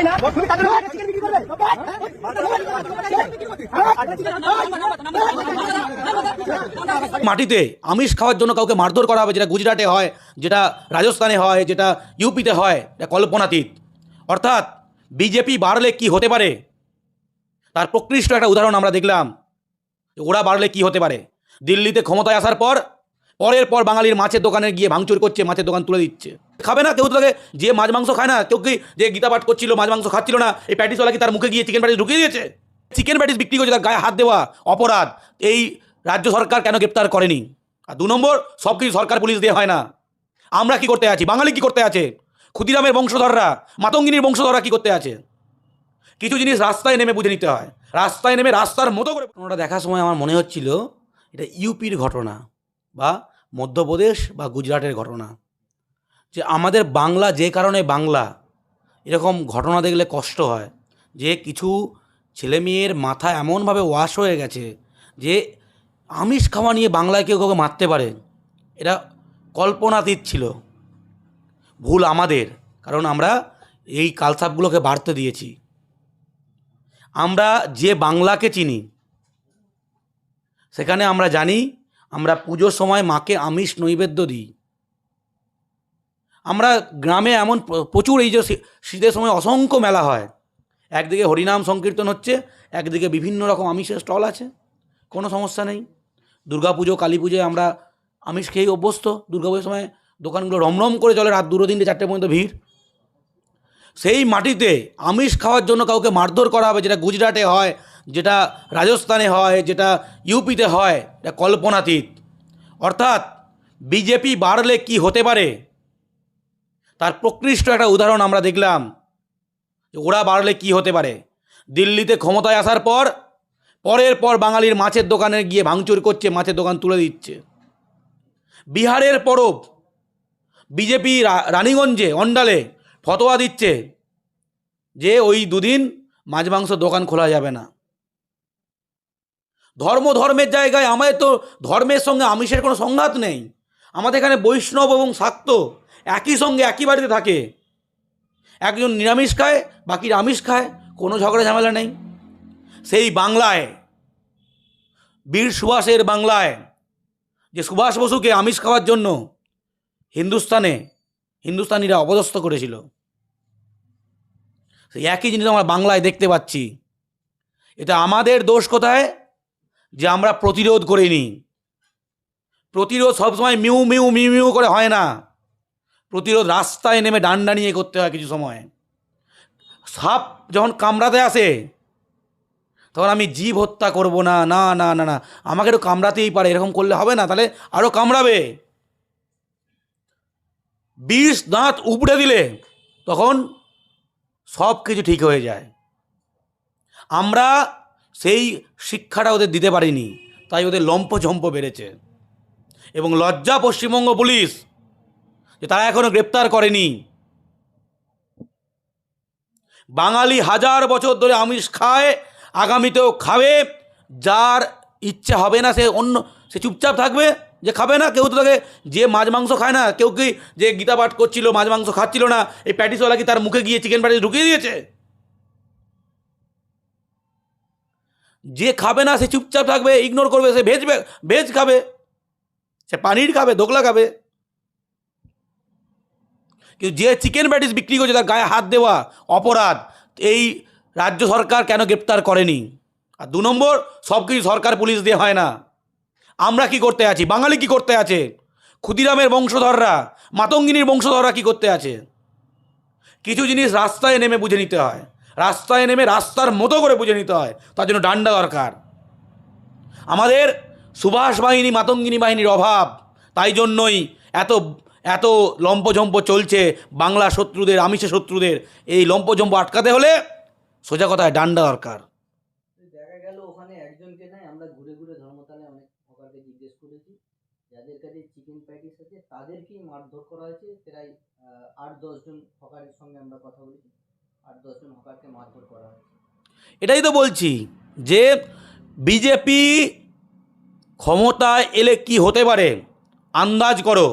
তাই না তুমি তাদের চিকেন বিক্রি করবে মাটিতে আমিষ খাওয়ার জন্য কাউকে মারধর করা হবে যেটা গুজরাটে হয় যেটা রাজস্থানে হয় যেটা ইউপিতে হয় এটা কল্পনাতীত অর্থাৎ বিজেপি বাড়লে কি হতে পারে তার প্রকৃষ্ট একটা উদাহরণ আমরা দেখলাম ওরা বাড়লে কি হতে পারে দিল্লিতে ক্ষমতায় আসার পর পরের পর বাঙালির মাছের দোকানে গিয়ে ভাঙচুর করছে, মাছের দোকান তুলে দিচ্ছে। খাবে না কেউ তো তাকে যে মাছ মাংস খায় না, কেউ কি যে গীতা পাঠ করছিল, মাছ মাংস খাচ্ছিল না, এই প্যাটিসওয়ালা কি তার মুখে গিয়ে চিকেন প্যাটিস ঢুকিয়ে দিয়েছে? চিকেন প্যাটিস বিক্রি করছে, তার গায়ে হাত দেওয়া অপরাধ। এই রাজ্য সরকার কেন গ্রেপ্তার করেনি? আর দু নম্বর, সব কিছু সরকার পুলিশ দিয়ে হয় না। আমরা কি করতে আছি? বাঙালি কি করতে আছে? ক্ষুদিরামের বংশধররা, মাতঙ্গিনীর বংশধররা কি করতে আছে? কিছু জিনিস রাস্তায় নেমে বুঝে নিতে হয়। রাস্তায় নেমে রাস্তার মতো করে ওটা দেখার সময় আমার মনে হচ্ছিল, এটা ইউপির ঘটনা, বা মধ্যপ্রদেশ বা গুজরাটের ঘটনা। যে আমাদের বাংলা যে কারণে বাংলা, এরকম ঘটনা দেখলে কষ্ট হয়। যে কিছু ছেলেমেয়ের মাথা এমনভাবে ওয়াশ হয়ে গেছে যে আমিষ খাওয়া নিয়ে বাংলায় কেউ কাউকে মারতে পারে, এটা কল্পনাতীত ছিল। ভুল আমাদের, কারণ আমরা এই কালসাপগুলোকে বাড়তে দিয়েছি। আমরা যে বাংলাকে চিনি, সেখানে আমরা জানি আমরা পুজোর সময় মাকে আমিষ নৈবেদ্য দিই। আমরা গ্রামে এমন প্রচুর এই যে শীতের সময় অসংখ্য মেলা হয়। একদিকে হরিনাম সংকীর্তন হচ্ছে, একদিকে বিভিন্ন রকম আমিষের স্টল আছে, কোনো সমস্যা নেই। পুজো, কালী পুজোয় আমরা আমিষ খেয়েই অভ্যস্ত। দুর্গা পুজোর সময় দোকানগুলো রমরম করে চলে রাত দুটো তিনটে চারটে পর্যন্ত ভিড়। সেই মাটিতে আমিষ খাওয়ার জন্য কাউকে মারধর করা হবে, যেটা গুজরাটে হয় যেটা রাজস্থানে হয়, যেটা ইউপিতে হয়, এটা কল্পনাতীত। অর্থাৎ বিজেপি বাড়লে কি হতে পারে? তার প্রকৃষ্ট একটা উদাহরণ আমরা দেখলাম, যে ওরা বাড়লে কি হতে পারে? দিল্লিতে ক্ষমতায় আসার পর, পরের পর বাঙালির মাছের দোকানে গিয়ে ভাঙচুর করছে, মাছের দোকান তুলে দিচ্ছে। বিহারের পরব বিজেপি রানীগঞ্জে, অন্ডালে ফতোয়া দিচ্ছে যে ওই দুদিন মাছ মাংস দোকান খোলা যাবে না। ধর্ম ধর্মের জায়গায় আমাদের তো ধর্মের সঙ্গে আমিষের কোনো সংঘাত নেই। আমাদের এখানে বৈষ্ণব এবং শাক্ত একই সঙ্গে একই বাড়িতে থাকে। একজন নিরামিষ খায় বাকির আমিষ খায়, কোনো ঝগড়া ঝামেলা নেই। সেই বাংলায়, বীর সুভাষের বাংলায়, যে সুভাষ বসুকে আমিষ খাওয়ার জন্য হিন্দুস্তানে, হিন্দুস্তানিরা অপদস্থ করেছিল। সেই একই জিনিস আমরা বাংলায় দেখতে পাচ্ছি। এটা আমাদের দোষ কোথায়? যে আমরা প্রতিরোধ করিনি। প্রতিরোধ সবসময় মিউ মিউ মিউ মিউ করে হয় না। প্রতিরোধ রাস্তায় নেমে ডান্ডা নিয়ে করতে হয় কিছু সময়। সাপ যখন কামড়াতে আসে, তখন আমি জীব হত্যা করব না না না না না। আমাকে একটু কামড়াতেই পারে, এরকম করলে হবে না, তাহলে আরও কামড়াবে। বিষ দাঁত উপড়ে দিলে তখন সব কিছু ঠিক হয়ে যায়। আমরা সেই শিক্ষাটা ওদের দিতে পারিনি। তাই ওদের লম্পঝম্প বেড়েছে। এবং লজ্জা পশ্চিমবঙ্গ পুলিশ, যে তারা এখনও গ্রেপ্তার করেনি। বাঙালি হাজার বছর ধরে আমিষ খায়, আগামীতেও খাবে, যার ইচ্ছা হবে না সে অন্য, সে চুপচাপ থাকবে, যে খাবে না, কেউ তো তাকে যে মাছ মাংস খায় না, কেউ কি যে গীতা পাঠ করছিল, মাছ মাংস খাচ্ছিল না, এই প্যাটিসওয়ালা কি তার মুখে গিয়ে চিকেন প্যাটিস ঢুকিয়ে দিয়েছে? যে খাবে না, সে চুপচাপ থাকবে ইগনোর করবে, সে ভেজ ভেজ খাবে, সে পানির খাবে, দোকলা খাবে। কিন্তু যে চিকেন প্যাটিস বিক্রি করছে, তার গায়ে হাত দেওয়া অপরাধ, এই রাজ্য সরকার কেন গ্রেপ্তার করেনি? আর দু নম্বর সব কিছু সরকার পুলিশ দিয়ে হয় না। আমরা কি করতে আছি? বাঙালি কি করতে আছে? ক্ষুদিরামের বংশধররা, মাতঙ্গিনীর বংশধররা কি করতে আছে? কিছু জিনিস রাস্তায় নেমে বুঝে নিতে হয়। রাস্তায় নেমে রাস্তার মতো করে বুঝে নিতে হয়। তার জন্য ডান্ডা দরকার। আমাদের সুভাষ বাহিনী, মাতঙ্গিনী বাহিনীর অভাব। তাই জন্যই এত এত লম্পঝম্প চলছে বাংলা শত্রুদের, আমিষে শত্রুদের। এই লম্পঝম্প আটকাতে হলে সোজা কথায় ডান্ডা দরকার। তাদেরকেই মারধর করা হয়েছে। প্রায় আট দশজন সঙ্গে আমরা কথা বলেছি। এটাই তো বলছি যে বিজেপি ক্ষমতায় এলে কি হতে পারে? আন্দাজ করো।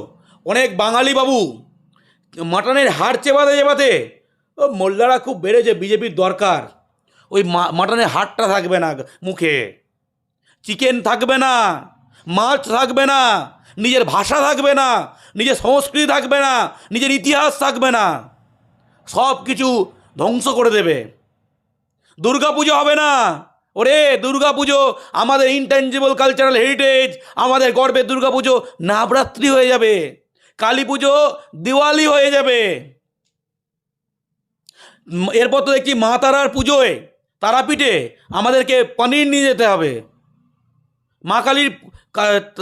অনেক বাঙালি বাবু মাটনের হাড় চেবাতে চেবাতে ও মোল্লারা খুব বেড়েছে বিজেপির দরকার। ওই মাটনের হাটটা থাকবে না মুখে। চিকেন থাকবে না, মাছ থাকবে না, নিজের ভাষা থাকবে না, নিজের সংস্কৃতি থাকবে না, নিজের ইতিহাস থাকবে না। সব কিছু ধ্বংস করে দেবে। দুর্গা পুজো হবে না। ওরে, দুর্গা পুজো, আমাদের ইনটেনজিবল কালচারাল হেরিটেজ আমাদের গর্বের দুর্গা পুজো নবরাত্রি হয়ে যাবে। কালী পুজো দিওয়ালি হয়ে যাবে। এরপর তো দেখছি মা তারার পুজোয় তারাপীঠে আমাদেরকে পনির নিয়ে যেতে হবে। মা কালীর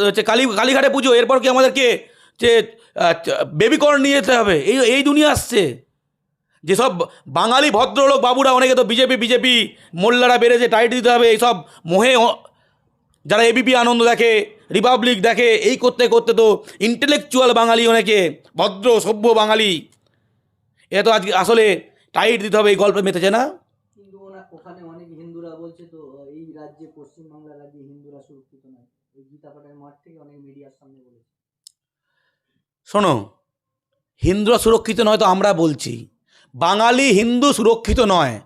হচ্ছে কালী, কালীঘাটে পুজো, এরপর কি আমাদেরকে যে বেবিকর্ন নিয়ে যেতে হবে? এই এই দুনিয়া আসছে। যেসব বাঙালি ভদ্রলোক বাবুরা অনেকে তো বিজেপি বিজেপি মোল্লারা বেড়েছে টাইট দিতে হবে এইসব মোহে যারা এবিপি আনন্দ দেখে রিপাবলিক দেখে এই করতে করতে তো ইন্টেলেকচুয়াল বাঙালি অনেকে ভদ্র সভ্য বাঙালি। এ তো আজকে আসলে টাইট দিতে হবে এই গল্পে মেতেছে না? ওখানে অনেক হিন্দুরা বলছে তো এই রাজ্যে পশ্চিমবাংলা রাজ্যে হিন্দুরা সুরক্ষিত নয়। ওই গীতাপাটের মাঠ থেকে অনেক মিডিয়ার সামনে বলেছে। শোনো হিন্দুরা সুরক্ষিত নয় তো আমরা বলছি। বাঙালি হিন্দু সুরক্ষিত নয়।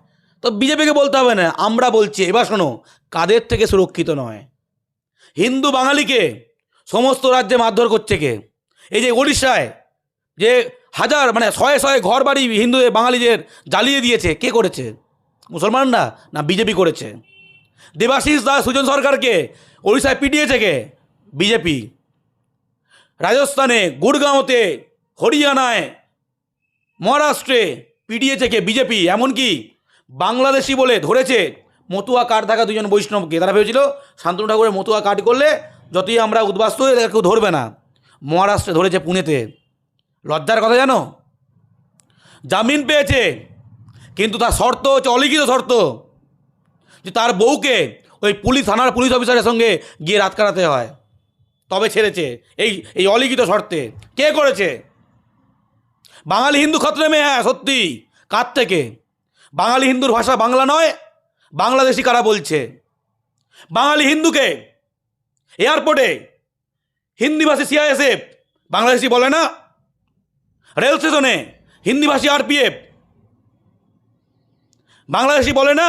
তো বিজেপিকে বলতে হবে না, আমরা বলছি, এবার শোনো, কাদের থেকে সুরক্ষিত নয়? হিন্দু বাঙালিকে সমস্ত রাজ্যে মারধর করছে কে? এই যে উড়িষ্যায় যে হাজার মানে শয়ে শয়ে ঘর বাড়ি হিন্দু বাঙালিদের জ্বালিয়ে দিয়েছে, কে করেছে? মুসলমানরা না বিজেপি করেছে? দেবাশিস দাস, সুজন সরকারকে উড়িষ্যায় পিটিয়েছে কে? বিজেপি। রাজস্থানে, গুড়গাঁওতে, হরিয়ানায়, মহারাষ্ট্রে পিটিয়েছে কে বিজেপি, এমনকি বাংলাদেশি বলে ধরেছে মতুয়া কার্ড থাকা দুজন বৈষ্ণবকে। তারা ভেবেছিল, শান্তনু ঠাকুরের মতুয়া কার্ড করলে যতই আমরা উদ্বাস্ত তাকে কেউ ধরবে না। মহারাষ্ট্রে ধরেছে পুনেতে। লজ্জার কথা জানো? জামিন পেয়েছে, কিন্তু তার শর্ত হচ্ছে অলিখিত শর্ত, যে তার বউকে ওই পুলিশ, থানার পুলিশ অফিসারের সঙ্গে গিয়ে রাত কাটাতে হয়। তবে ছেড়েছে। এই এই অলিখিত শর্তে। কে করেছে? বাঙালি হিন্দু খতরে মেয়ে হ্যাঁ সত্যি। কার থেকে? বাঙালি হিন্দুর ভাষা বাংলা নয়, বাংলাদেশি কারা বলছে? বাঙালি হিন্দুকে এয়ারপোর্টে? হিন্দিভাষী সিআইএসএফ বাংলাদেশি বলে না? রেল স্টেশনে? হিন্দিভাষী আরপিএফ বাংলাদেশি বলে না?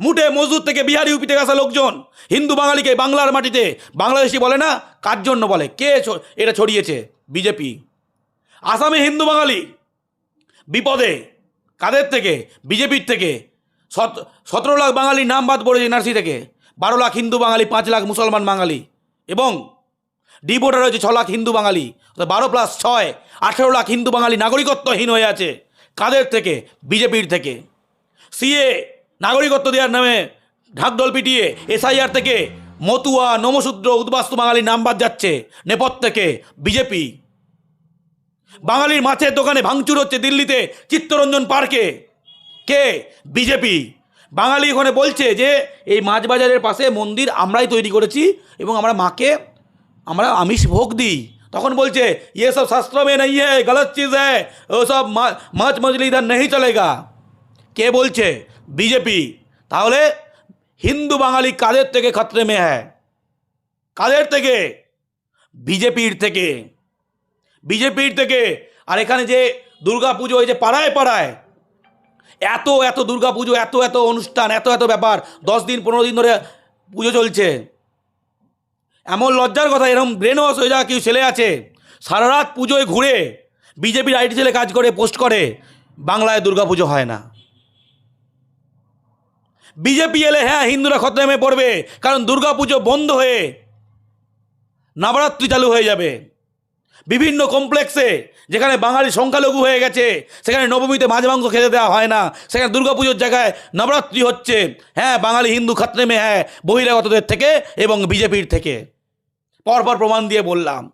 মুটে মজদুর থেকে বিহারি ইউপি থেকে আসা লোকজন। হিন্দু বাঙালিকে বাংলার মাটিতে বাংলাদেশি বলে না? কার জন্য বলে? কে এটা ছড়িয়েছে? বিজেপি। আসামে হিন্দু বাঙালি বিপদে, কাদের থেকে? বিজেপির থেকে। সত সতেরো লাখ বাঙালির নাম বাদ পড়েছে এনআরসি থেকে। বারো লাখ হিন্দু বাঙালি, পাঁচ লাখ মুসলমান বাঙালি। এবং ডিভোটার রয়েছে ছ লাখ হিন্দু বাঙালি। বারো প্লাস ছয়, আঠেরো লাখ হিন্দু বাঙালি নাগরিকত্বহীন হয়ে আছে। কাদের থেকে? বিজেপির থেকে। সিএ, নাগরিকত্ব দেওয়ার নামে ঢাকঢোল পিটিয়ে এসআইআর থেকে মতুয়া নমশূদ্র উদ্বাস্তু বাঙালির নাম বাদ যাচ্ছে। নেপথ থেকে বিজেপি। বাঙালির মাছের দোকানে ভাঙচুর হচ্ছে দিল্লিতে চিত্তরঞ্জন পার্কে। কে? বিজেপি। বাঙালি ওখানে বলছে যে, এই মাছ বাজারের পাশে মন্দির আমরাই তৈরি করেছি এবং আমরা মাকে, আমরা আমিষ ভোগ দিই। তখন বলছে ইয়ে সব শাস্ত্র মে নেই হে গলত চিজ হ্যাঁ ও সব মাছ মজলি ইধার নেই চলেগা। কে বলছে? বিজেপি। তাহলে হিন্দু বাঙালি কাদের থেকে খতরে মে হ্যাঁ কাদের থেকে? বিজেপির থেকে। বিজেপির থেকে। আর এখানে যে দুর্গা পুজো এই যে পাড়ায় পাড়ায়, এত এত দুর্গা পুজো এত এত অনুষ্ঠান, এত এত ব্যাপার, দশ দিন, পনেরো দিন ধরে পুজো চলছে। এমন লজ্জার কথা এরকম ব্রেন ওয়াশ হয়ে যাওয়া কেউ ছেলে আছে সারা রাত পুজোয় ঘুরে বিজেপির আইটি ছেলে কাজ করে, পোস্ট করে, বাংলায় দুর্গা পুজো হয় না। বিজেপি এলে হ্যাঁ হিন্দুরা খতমে পড়বে, কারণ দুর্গা পুজো বন্ধ হয়ে নবরাত্রি চালু হয়ে যাবে। বিভিন্ন কমপ্লেক্সে যেখানে বাঙালি সংখ্যালঘু হয়ে গেছে সেখানে নবমীতে মাছ মাংস খেতে দেওয়া হয় না সেখানে দুর্গাপুজোর জায়গায় নবরাত্রি হচ্ছে। হ্যাঁ বাঙালি হিন্দু খাত্রেমে হ্যাঁ বহিরাগতদের থেকে এবং বিজেপির থেকে। পরপর প্রমাণ দিয়ে বললাম।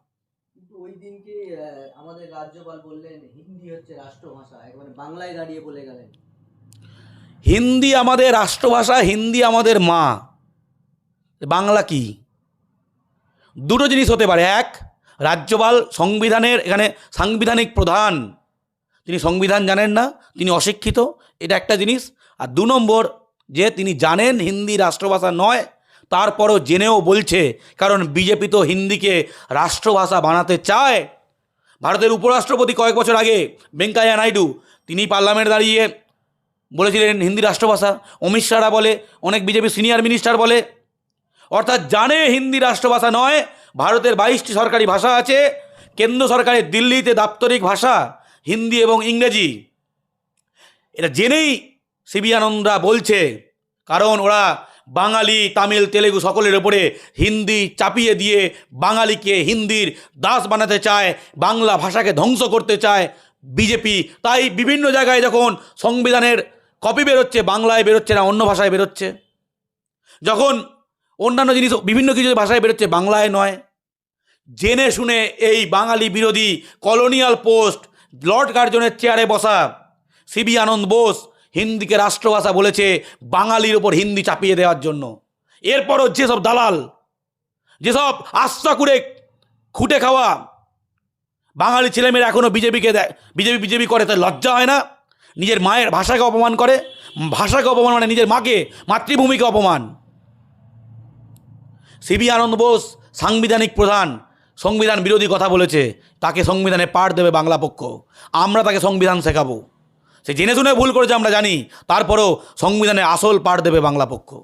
ওই দিনকে আমাদের রাজ্যপাল বললেন হিন্দি হচ্ছে রাষ্ট্রভাষা একবারে বাংলায় দাঁড়িয়ে বলে গেলেন। হিন্দি আমাদের রাষ্ট্রভাষা হিন্দি আমাদের মা। বাংলা কি? দুটো জিনিস হতে পারে এক রাজ্যপাল সংবিধানের, এখানে সাংবিধানিক প্রধান। তিনি সংবিধান জানেন না, তিনি অশিক্ষিত, এটা একটা জিনিস। আর দু নম্বর, যে তিনি জানেন হিন্দি রাষ্ট্রভাষা নয়, তারপরও জেনেও বলছে, কারণ বিজেপি তো হিন্দিকে রাষ্ট্রভাষা বানাতে চায়। ভারতের উপরাষ্ট্রপতি কয়েক বছর আগে ভেঙ্কাইয়া নাইডু, তিনি পার্লামেন্টে দাঁড়িয়ে বলেছিলেন হিন্দি রাষ্ট্রভাষা। অমিত শাহরা বলে, অনেক বিজেপি সিনিয়র মিনিস্টার বলে, অর্থাৎ জানে হিন্দি রাষ্ট্রভাষা নয় ভারতের বাইশটি সরকারি ভাষা আছে, কেন্দ্র সরকারের দিল্লিতে দাপ্তরিক ভাষা, হিন্দি এবং ইংরেজি। এটা জেনেই সিবি আনন্দরা বলছে, কারণ ওরা বাঙালি, তামিল, তেলেগু সকলের ওপরে হিন্দি চাপিয়ে দিয়ে বাঙালিকে হিন্দির দাস বানাতে চায়, বাংলা ভাষাকে ধ্বংস করতে চায় বিজেপি। তাই বিভিন্ন জায়গায় যখন সংবিধানের কপি বেরোচ্ছে, বাংলায় বেরোচ্ছে না, অন্য ভাষায় বেরোচ্ছে, যখন অন্যান্য জিনিস, বিভিন্ন কিছু ভাষায় বেরোচ্ছে, বাংলায় নয়। জেনে শুনে এই বাঙালি বিরোধী কলোনিয়াল পোস্ট লর্ড কার্জনের চেয়ারে বসা সিবি আনন্দ বোস হিন্দিকে রাষ্ট্রভাষা বলেছে বাঙালির ওপর হিন্দি চাপিয়ে দেওয়ার জন্য। এরপরও যেসব দালাল, যেসব আস্থা করে খুঁটে খাওয়া বাঙালি ছেলেমেয়েরা এখনও বিজেপিকে দেয়, বিজেপি বিজেপি করে তাই লজ্জা হয় না? নিজের মায়ের ভাষাকে অপমান করে, ভাষাকে অপমান মানে নিজের মাকে, মাতৃভূমিকে অপমান। সিবি আনন্দ বোস, সাংবিধানিক প্রধান, সংবিধান বিরোধী কথা বলেছে, তাকে সংবিধানে পাঠ দেবে বাংলা পক্ষ। আমরা তাকে সংবিধান শেখাবো। সে জেনে শুনে ভুল করেছে, আমরা জানি। তারপরও সংবিধানে আসল পাঠ দেবে বাংলা পক্ষ।